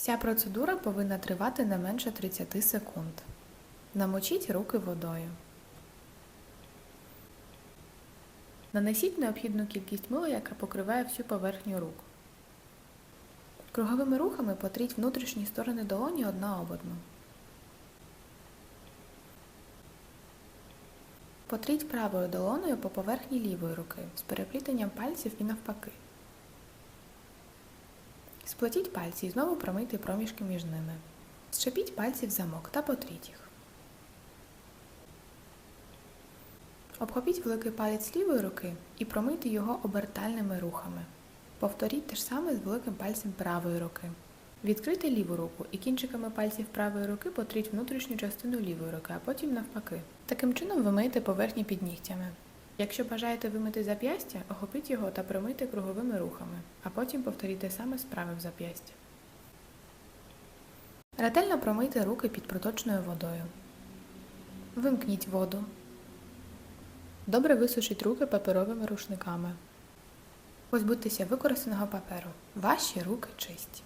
Вся процедура повинна тривати не менше 30 секунд. Намочіть руки водою. Нанесіть необхідну кількість мила, яка покриває всю поверхню рук. Круговими рухами потріть внутрішні сторони долоні одна об одну. Потріть правою долоною по поверхні лівої руки з переплітанням пальців і навпаки. Сплетіть пальці і знову промийте проміжки між ними. Зчепіть пальці в замок та потріть їх. Обхопіть великий палець лівої руки і промийте його обертальними рухами. Повторіть те ж саме з великим пальцем правої руки. Відкрийте ліву руку і кінчиками пальців правої руки потріть внутрішню частину лівої руки, а потім навпаки. Таким чином ви миєте поверхні під нігтями. Якщо бажаєте вимити зап'ястя, охопіть його та промийте круговими рухами, а потім повторіть саме з правим зап'ястям. Ретельно промийте руки під проточною водою. Вимкніть воду. Добре висушіть руки паперовими рушниками. Позбудьтеся використаного паперу. Ваші руки чисті.